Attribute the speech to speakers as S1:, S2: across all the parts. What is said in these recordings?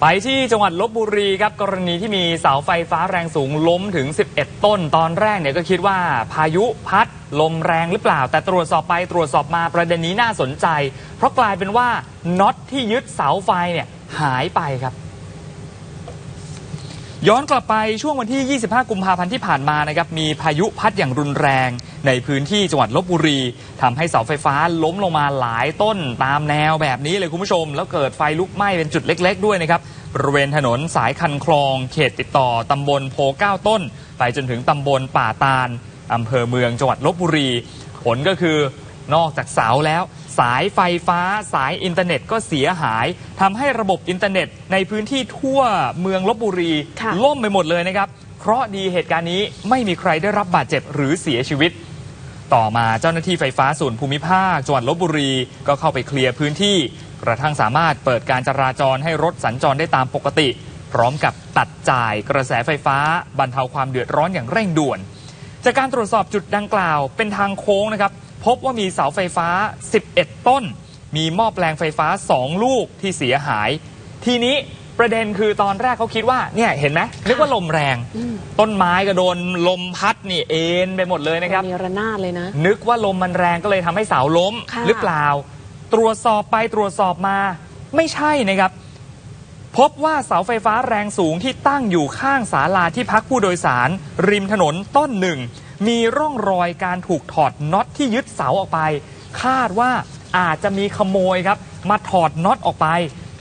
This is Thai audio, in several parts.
S1: ไปที่จังหวัดลบบุรีครับกรณีที่มีเสาไฟฟ้าแรงสูงล้มถึง 11 ต้น ตอนแรกเนี่ยก็คิดว่าพายุพัดลมแรงหรือเปล่า แต่ตรวจสอบไปตรวจสอบมาประเด็นนี้น่าสนใจ เพราะกลายเป็นว่าน็อตที่ยึดเสาไฟเนี่ยหายไปครับ ย้อนกลับไปช่วงวันที่ 25 กุมภาพันธ์ที่ผ่านมานะครับ มีพายุพัดอย่างรุนแรงในพื้นที่จังหวัดลบบุรีทำให้เสาไฟฟ้าล้มลงมาหลายต้นตามแนวแบบนี้เลยคุณผู้ชม แล้วเกิดไฟลุกไหม้เป็นจุดเล็ก ๆ ด้วยนะครับ บริเวณถนนสายคันคลอง เขตติดต่อตำบลโพเก้าต้น ไปจนถึงตำบลป่าตาลอำเภอเมืองจังหวัดลบบุรี ผลก็คือนอกจากเสาแล้ว สายไฟฟ้าสายอินเทอร์เน็ตก็เสียหายทำให้ระบบอินเทอร์เน็ต ในพื้นที่ทั่วเมืองลบบุรี
S2: ค่ะ
S1: ล่มไปหมดเลยนะครับเคราะห์ดีเหตุการณ์นี้ไม่มีใครได้รับบาดเจ็บหรือเสียชีวิต ต่อมาเจ้าหน้าที่ไฟฟ้าส่วนภูมิภาคจังหวัดลบบุรีก็เข้าไปเคลียร์พื้นที่ กระทั่งสามารถเปิดการจราจรให้รถสัญจรได้ตามปกติ พร้อมกับตัดจ่ายกระแสไฟฟ้า บรรเทาความเดือดร้อนอย่างเร่งด่วน จากการตรวจสอบจุดดังกล่าวเป็นทางโค้งนะครับ พบว่ามีเสาไฟฟ้า 11 ต้น มีหม้อแปลงไฟฟ้า 2 ลูกที่เสียหาย ทีนี้ประเด็นคือตอนแรกเขาคิดว่าเนี่ยเห็นไหมนึกว่าลมแรง
S2: อืม
S1: ต้นไม้ก็โดนลมพัดนี่เอ็นไปหมดเลยนะครับ
S2: มีระนาดเลยนะ
S1: นึกว่าลมมันแรงก็เลยทำให้เสาล้ม
S2: ค่ะ
S1: หรือเปล่า ตรวจสอบไปตรวจสอบมา ไม่ใช่นะครับ พบว่าเสาไฟฟ้าแรงสูงที่ตั้งอยู่ข้างศาลาที่พักผู้โดยสาร ริมถนนต้นหนึ่ง มีร่องรอยการถูกถอดน็อตที่ยึดเสาออกไป คาดว่าอาจจะมีขโมยครับ มาถอดน็อตออกไป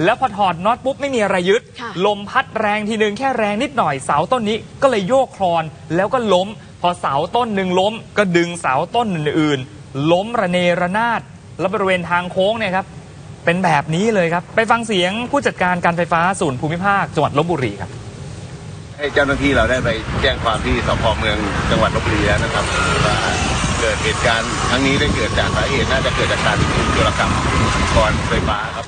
S1: แล้วพอถอดน็อตปุ๊บไม่มีอะไรยึด
S2: ค่ะ
S1: ลมพัดแรงทีนึงแค่แรงนิดหน่อยเสาต้นนี้ก็เลยโยกคลอนแล้วก็ล้ม พอเสาต้นหนึ่งล้ม ก็ดึงเสาต้นอื่นๆ ล้มระเนระนาดแล้วบริเวณทางโค้งเนี่ยครับเป็นแบบนี้เลยครับ ไปฟังเสียงผู้จัดการการไฟฟ้าศูนย์ภูมิภาคจังหวัดลบบุรีครับ
S3: ให้เจ้าหน้าที่เราได้ไปแจ้งความที่สพเมืองจังหวัดลบบุรีแล้วนะครับว่าเกิดเหตุการณ์ครั้งนี้ได้เกิดจากสาเหตุน่าจะเกิดจากการถูกโจรกรรมก่อนไฟฟ้าครับ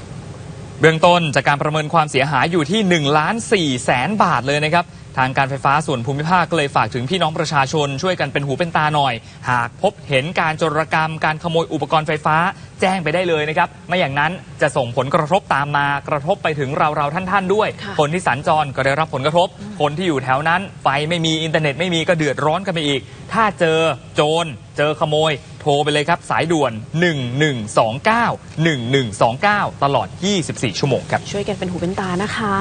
S1: เบื้องต้นจากการประเมินความเสียหายอยู่ที่1ล้าน4แสนบาทเลยนะครับ ทางการไฟฟ้าส่วนภูมิภาคก็เลยฝากถึงพี่น้องประชาชน ช่วยกันเป็นหูเป็นตาหน่อย หากพบเห็นการโจรกรรมการขโมยอุปกรณ์ไฟฟ้า แจ้งไปได้เลยนะครับ ไม่อย่างนั้นจะส่งผลกระทบตามมากระทบไปถึงเราเราๆท่านๆด้วย
S2: ค่ะ
S1: คนที่สัญจรก็ได้รับผลกระทบ คนที่อยู่แถวนั้น ไฟไม่มีอินเทอร์เน็ตไม่มีก็เดือดร้อนกันไปอีก ถ้าเจอโจรเจอขโมยโทรไปเลยครับ สายด่วน 1129 1129 ตลอด 24 ชั่วโมงครับ
S2: ช่วยกันเป็นหูเป็นตานะคะ